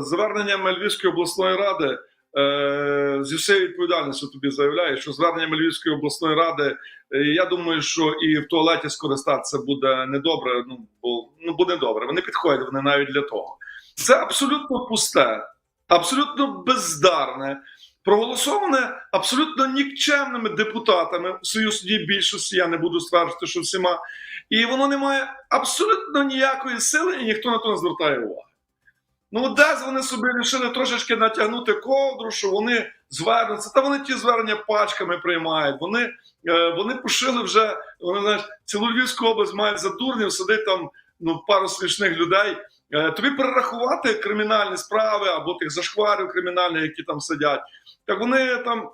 зверненням Львівської обласної ради е, зі всією відповідальністю тобі заявляю, що зверненням Львівської обласної ради, е, я думаю, що і в туалеті скористатися буде недобре. Ну бо ну буде добре. Вони підходять вони навіть для того. Це абсолютно пусте, абсолютно бездарне. Проголосоване абсолютно нікчемними депутатами в союзній більшості. Я не буду стверджувати, що всіма, і воно не має абсолютно ніякої сили, і ніхто на то не звертає уваги. Ну, десь вони собі вирішили трошечки натягнути ковдру, що вони звернуться. Та вони ті звернення пачками приймають. Вони, е, вони пошили вже, вони знаєш, цілу Львівську область мають за дурнів, сидить там ну, пару смішних людей. Е, тобі перерахувати кримінальні справи або тих зашкварів кримінальних, які там сидять. Так вони там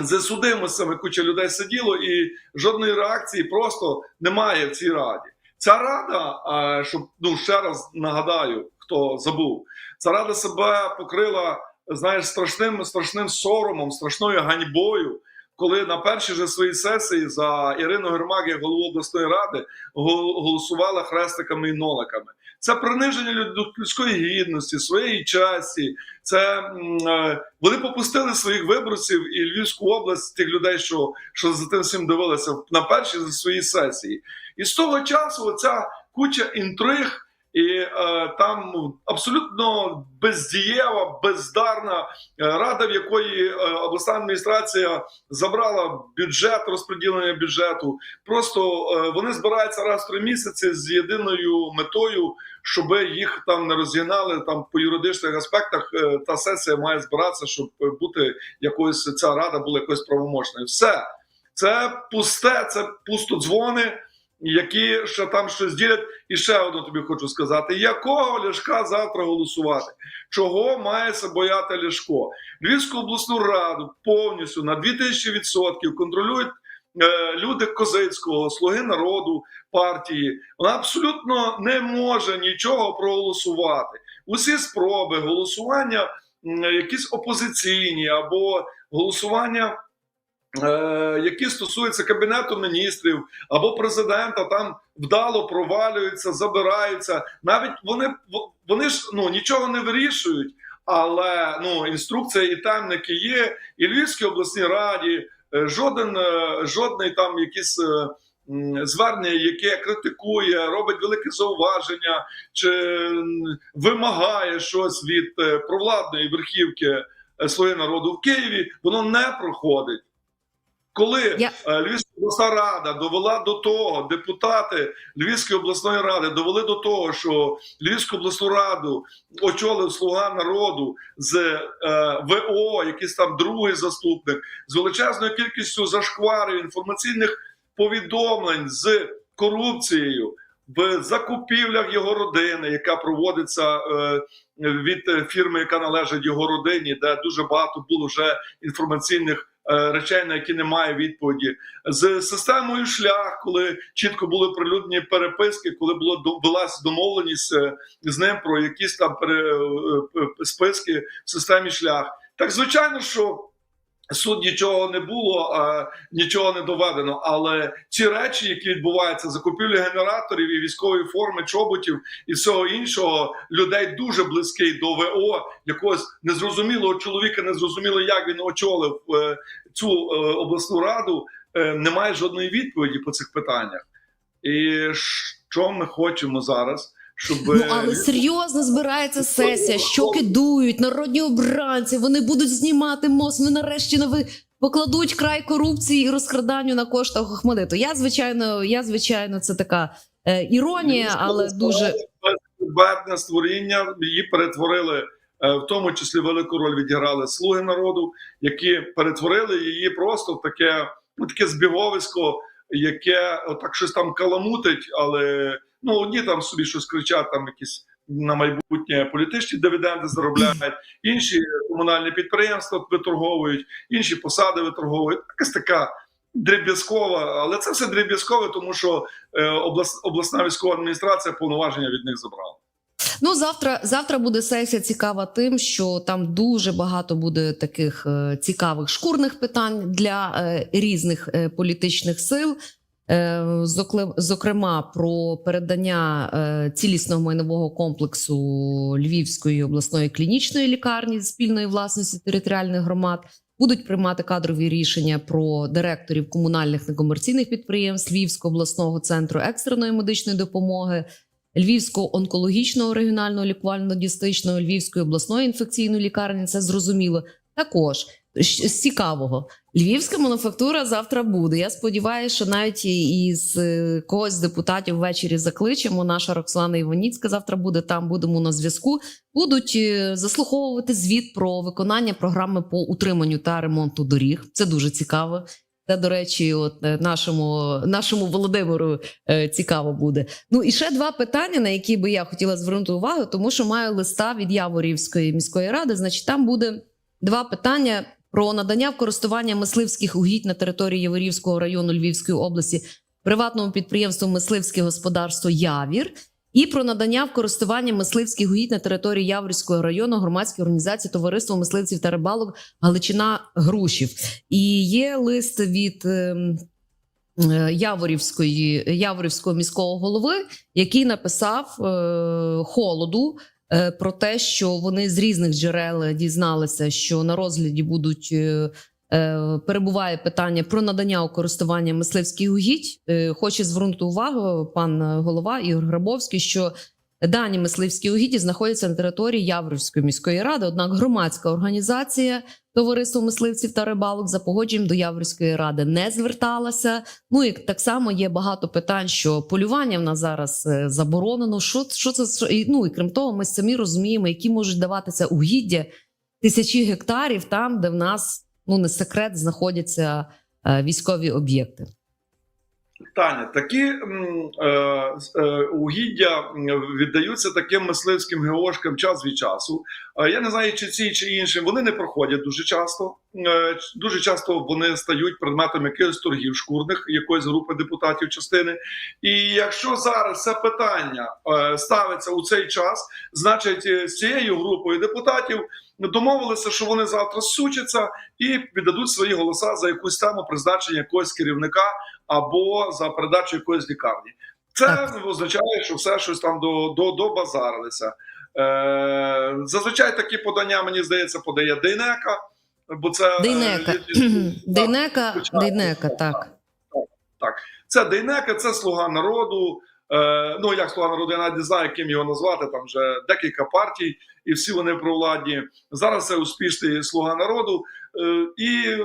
за судимостями куча людей сиділо, і жодної реакції просто немає в цій раді. Ця рада, е, щоб ну ще раз нагадаю, хто забув, ця рада себе покрила, знаєш, страшним страшним соромом, страшною ганьбою. Коли на першій же своїй сесії за Ірину Гермак, як голову обласної ради, голосувала хрестиками і ноликами. Це приниження люд- людської гідності, своєї часі. Це е, вони попустили своїх виборців і Львівську область, тих людей, що, що за тим всім дивилися на першій за своїй сесії. І з того часу оця куча інтриг. І е, там абсолютно бездієва, бездарна е, рада, в якої е, обласна адміністрація забрала бюджет, розподілення бюджету. Просто е, вони збираються раз в три місяці з єдиною метою, щоб їх там не розігнали там по юридичних аспектах. е, Та сесія має збиратися, щоб бути якоюсь ця рада була якоюсь правомочною. Все це пусте, це пустодзвони, які ще там щось ділять. І ще одне тобі хочу сказати: якого Ляшка завтра голосувати? Чого має се бояти Ляшко? Львівську обласну раду повністю на 2000% контролюють е, люди Козицького, Слуги народу партії. Вона абсолютно не може нічого проголосувати. Усі спроби голосування, якісь опозиційні або голосування. Е, Які стосуються кабінету міністрів або президента, там вдало провалюються, забираються. Навіть вони вони ж ну нічого не вирішують, але ну інструкція і темники є, і Львівській обласній раді е, жоден е, жодний там якісь звернення, яке критикує, робить велике зауваження чи вимагає щось від провладної верхівки «Слуги народу в Києві, воно не проходить. Коли Я- е, Львівська обласна рада довела до того, депутати Львівської обласної ради довели до того, що Львівську обласну раду очолив слуга народу з е, ВО, якийсь там другий заступник, з величезною кількістю зашкварів інформаційних повідомлень з корупцією в закупівлях його родини, яка проводиться е, від фірми, яка належить його родині, де дуже багато було вже інформаційних. Е, Речей, на які немає відповіді, з системою шлях, коли чітко були прилюдні переписки, коли було велася домовленість е, з ним про якісь там е, списки в системі шлях. Так звичайно, що суд нічого не було, нічого не доведено. Але ці речі, які відбуваються, закупівлі генераторів і військової форми, чоботів і всього іншого, людей дуже близький до ВО, якогось незрозумілого чоловіка, незрозуміло, як він очолив е, цю е, обласну раду. е, Немає жодної відповіді по цих питаннях. І що ми хочемо зараз? Щоб Ну але серйозно збирається сесія, щоки дують, народні обранці. Вони будуть знімати мост. Вони нарешті на ви покладуть край корупції і розкраданню на коштах Охмадиту. Я звичайно, я звичайно, це така е, іронія, але дуже Бедне створіння її перетворили, е, в тому числі велику роль відіграли слуги народу, які перетворили її просто в таке, ну таке збіговисько, яке так щось там каламутить, але ну одні там собі щось кричать, там якісь на майбутнє політичні дивіденди заробляють, інші комунальні підприємства виторговують, інші посади виторговують. Якась така дріб'язкова, але це все дріб'язкове, тому що е, облас, обласна військова адміністрація повноваження від них забрала. Ну, завтра, завтра буде сесія цікава тим, що там дуже багато буде таких е, цікавих шкурних питань для е, різних політичних сил. Е, Зокрема, про передання е, цілісного майнового комплексу Львівської обласної клінічної лікарні спільної власності територіальних громад. Будуть приймати кадрові рішення про директорів комунальних некомерційних підприємств Львівського обласного центру екстреної медичної допомоги, Львівського онкологічного регіонального лікувально-діагностичного, Львівської обласної інфекційної лікарні. Це зрозуміло. Також з цікавого, львівська мануфактура завтра буде. Я сподіваюся, що навіть із е, когось з депутатів ввечері закличемо. Наша Роксолана Іваніцька завтра буде там. Будемо на зв'язку. Будуть е, заслуховувати звіт про виконання програми по утриманню та ремонту доріг. Це дуже цікаво. Це, до речі, от е, нашому, нашому Володимиру е, цікаво буде. Ну і ще два питання, на які би я хотіла звернути увагу, тому що маю листа від Яворівської міської ради. Значить, там буде два питання про надання в користування мисливських угідь на території Яворівського району Львівської області приватному підприємству Мисливське господарство Явір. І про надання в користування мисливських угідь на території Яворівського району громадської організації Товариство мисливців та рибалок Галичина Грушів. І є лист від ем, е, Яворівської Яворівського міського голови, який написав е, холоду про те, що вони з різних джерел дізналися, що на розгляді будуть. е, е, Перебуває питання про надання у користування мисливських угідь. Е, Хочу звернути увагу, пан голова Ігор Грабовський, що дані мисливські угідді знаходяться на території Яврівської міської ради. Однак громадська організація Товариство мисливців та рибалок за погодженням до Яврівської ради не зверталася. Ну і так само є багато питань, що полювання в нас зараз е, заборонено. Що, що це що- і, ну і крім того, ми самі розуміємо, які можуть даватися угіддя тисячі гектарів там, де в нас ну не секрет знаходяться е, військові об'єкти. Таня, такі е, е, угіддя віддаються таким мисливським геошкам час від часу. Е, я не знаю, чи ці чи інші вони не проходять дуже часто. Е, дуже часто вони стають предметом якихось торгів шкурних якоїсь групи депутатів частини. І якщо зараз це питання е, ставиться у цей час, значить е, з цією групою депутатів домовилися, що вони завтра сучаться і віддадуть свої голоса за якусь тему призначення якогось керівника або за передачу якоїсь лікарні. Це Так. означає, що все щось там до, до, добазарилися. Е, зазвичай такі подання, мені здається, подає Дейнека, бо це е, Дейнека, Дейнека. Дейнека, так. це Дейнека, це слуга народу. Е, ну як слуга народу, я навіть не знаю, яким його назвати. Там вже декілька партій, і всі вони провладні. Зараз це успішний слуга народу. Е, і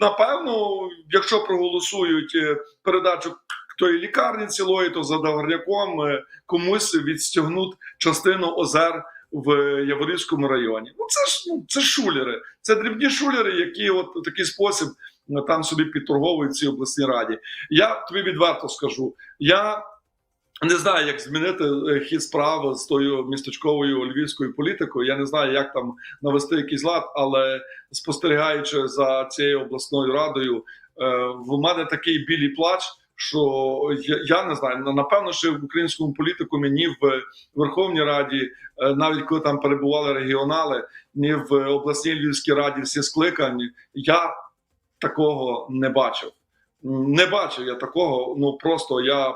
напевно, якщо проголосують е, передачу тої лікарні цілої, то за догарняком е, комусь відстягнуть частину озер в Яворівському районі. Ну це ж ну, це шулери, це дрібні шулери, які от в такий спосіб там собі підторговують ці обласній раді. Я тобі відверто скажу. Я не знаю, як змінити е, хід справи з тою містечковою львівською політикою. Я не знаю, як там навести якийсь лад, але спостерігаючи за цією обласною радою, е, в мене такий білий плач. Що я, я не знаю, напевно, що в українському політикумі ні в Верховній Раді, е, навіть коли там перебували регіонали, ні в обласній Львівській раді всі скликані, я такого не бачив. Не бачив я такого. Ну просто я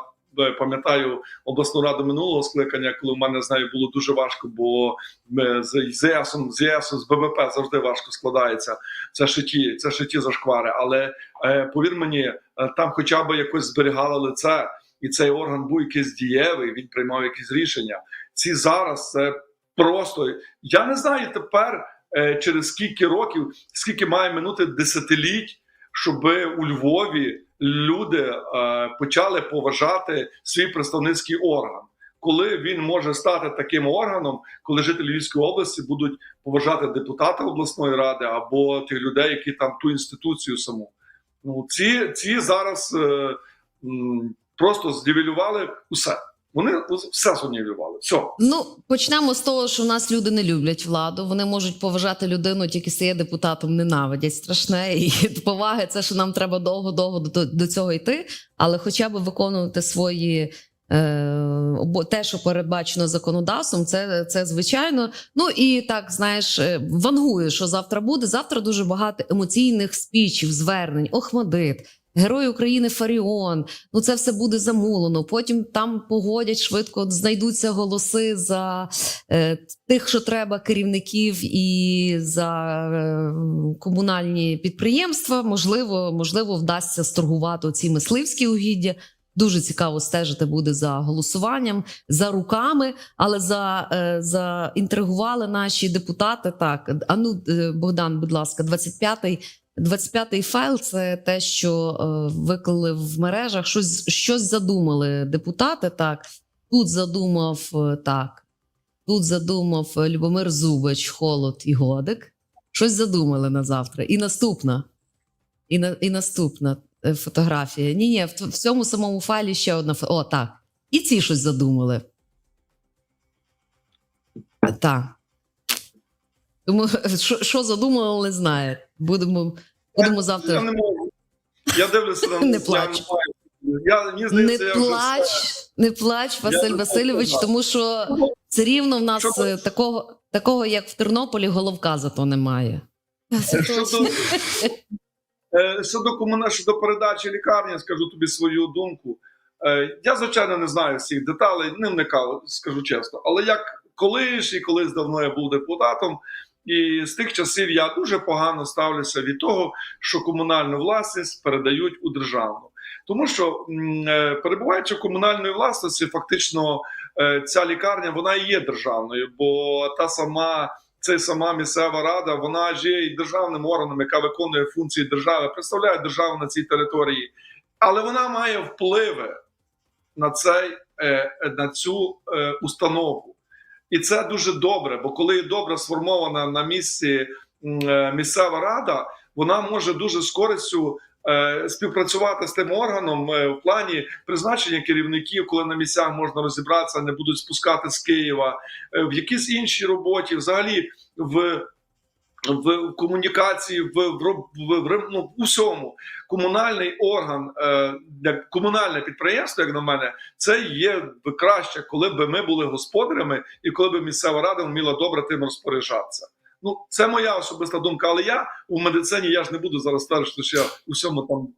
пам'ятаю обласну раду минулого скликання, коли в мене з нею було дуже важко, бо ми з ЄСом, з ЄСом, з БВП завжди важко складається. Це шиті, це шиті зашквари. Але е, повір мені, е, там хоча б якось зберігало лице, і цей орган був якийсь дієвий, він приймав якісь рішення. Ці зараз це просто я не знаю тепер. е, Через скільки років, скільки має минути десятиліть, щоб у Львові люди е, почали поважати свій представницький орган, коли він може стати таким органом, коли жителі Львівської області будуть поважати депутата обласної ради або тих людей, які там ту інституцію саму. Ну ці, ці зараз е, м, просто здівелювали усе. Вони все зонівлювали. Все. Ну почнемо з того, що в нас люди не люблять владу. Вони можуть поважати людину, тільки стає депутатом, ненавидять страшне. І поваги це що нам треба довго-довго до, до цього йти, але хоча б виконувати свої. е, обо- Те, що передбачено законодавством, це, це звичайно. Ну і так знаєш, е, вангую, що завтра буде. Завтра дуже багато емоційних спічів, звернень, Охмадит. Герой України Фаріон. Ну це все буде замулено. Потім там погодять швидко, знайдуться голоси за е, тих, що треба, керівників і за е, комунальні підприємства. Можливо, можливо, вдасться сторгувати ці мисливські угіддя. Дуже цікаво стежити буде за голосуванням, за руками, але за, е, за інтригували наші депутати. Так, а ну, е, Богдан, будь ласка, 25-й 25-й файл це те, що е, виклали в мережах. Щось, щось задумали депутати. Так, тут задумав е, так. Тут задумав е, Любомир Зубач, Холод і Годик. Щось задумали на завтра. І наступна. І, на, і наступна фотографія. Ні, ні, в, в цьому самому файлі ще одна фо- О, так. І ці щось задумали. Так. Тому що, що задумали, не знає. Будемо, будемо Я завтра. не можу. Я дивлюся на Не я плач. маю. Я, мені Не здається, я вже плач, не плач, Василь не Васильович, тому що це рівно в нас Що е, такого, такого, як в Тернополі, головка зато немає. Щодо, точно. е, щодо, комуна, щодо передачі лікарні, скажу тобі свою думку. Е, Я, звичайно, не знаю всіх деталей, не вникав, скажу чесно. Але як колись і колись давно я був депутатом, і з тих часів я дуже погано ставлюся від того, що комунальну власність передають у державну. Тому що, е, перебуваючи в комунальної власності, фактично е, ця лікарня вона і є державною, бо та сама це сама місцева рада, вона ж є і державним органом, яка виконує функції держави, представляє державу на цій території, але вона має впливи на цей е, на цю установу. І це дуже добре, бо коли добре сформована на місці е, місцева рада, вона може дуже з користю е, співпрацювати з тим органом е, в плані призначення керівників, коли на місцях можна розібратися, не будуть спускати з Києва, в якійсь іншій роботі, взагалі в. В комунікації, в, в, в, в ну, усьому комунальний орган, е, комунальне підприємство, як на мене, це є краще, коли б ми були господарями і коли б місцева рада вміла добре тим розпоряджатися. Ну, це моя особиста думка. Але я у медицині я ж не буду зараз стверджувати, що я у всьому там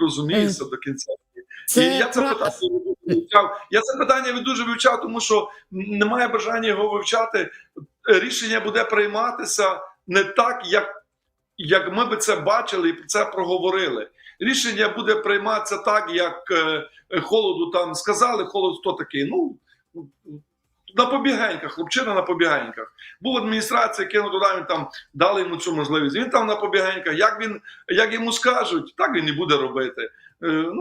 розуміюся до кінця. Це і я це питання вивчав. Я це питання дуже вивчав, тому що немає бажання його вивчати. Рішення буде прийматися не так, як, як ми би це бачили і це проговорили. Рішення буде прийматися так, як е, холоду там сказали. Холод хто такий? Ну на побігеньках, хлопчина на побігеньках. Був адміністрація, кинув туди, там дали йому цю можливість. Він там на побігеньках. Як він як йому скажуть, так він і буде робити. Е,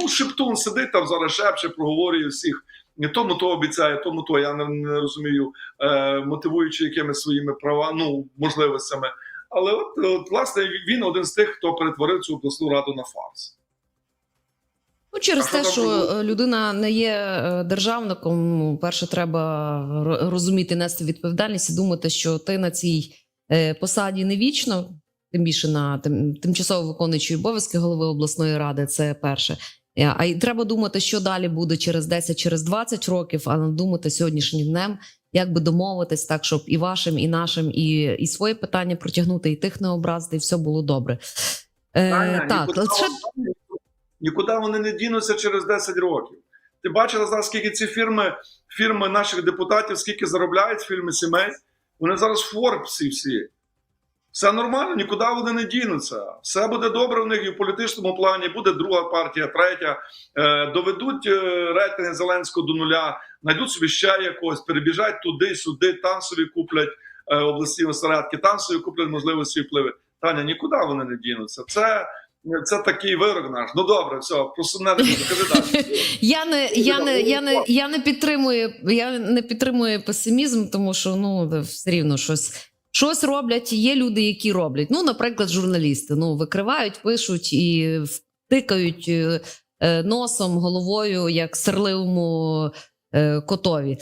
ну, Шептун сидить там зараз шепче, проговорює всіх. Тому то обіцяє, тому то я не, не розумію, е, мотивуючи якимись своїми права, ну можливостями. Але от, от власне він один з тих, хто перетворив цю обласну раду на фарс. Ну, через А те, що було? е, людина не є е, державником, ну, перше, треба розуміти, нести відповідальність і думати, що ти на цій е, посаді не вічно, тим більше на тим, тимчасово виконуючий обов'язки голови обласної ради. Це перше. Е, А й треба думати, що далі буде через 10, через 20 років, а не думати сьогоднішнім днем, як би домовитись так, щоб і вашим, і нашим, і, і своє питання протягнути, і тих не образити, і все було добре. Е, Таня, так, нікуди, вони, нікуди вони не дінуться через 10 років. Ти бачила зараз, скільки ці фірми, фірми наших депутатів, скільки заробляють фірми сімей? Вони зараз в Форбсі всі. Все нормально, нікуди вони не дінуться. Все буде добре в них і в політичному плані. Буде друга партія, третя. Е, доведуть е, рейтинги Зеленського до нуля, знайдуть собі ще якогось, перебіжать туди, сюди, там собі куплять е, обласні осередки, там собі куплять можливості впливи. Таня, нікуди вони не дінуться. Це, це такий вирок наш. Ну добре, все, про сумне не буду. Кажи далі. Я не, я не, я не, я не підтримую, я не підтримую песимізм, тому що ну все рівно щось. Щось роблять, є люди, які роблять. Ну, наприклад, журналісти. Ну, викривають, пишуть і втикають е, е, носом, головою, як серливому е, котові.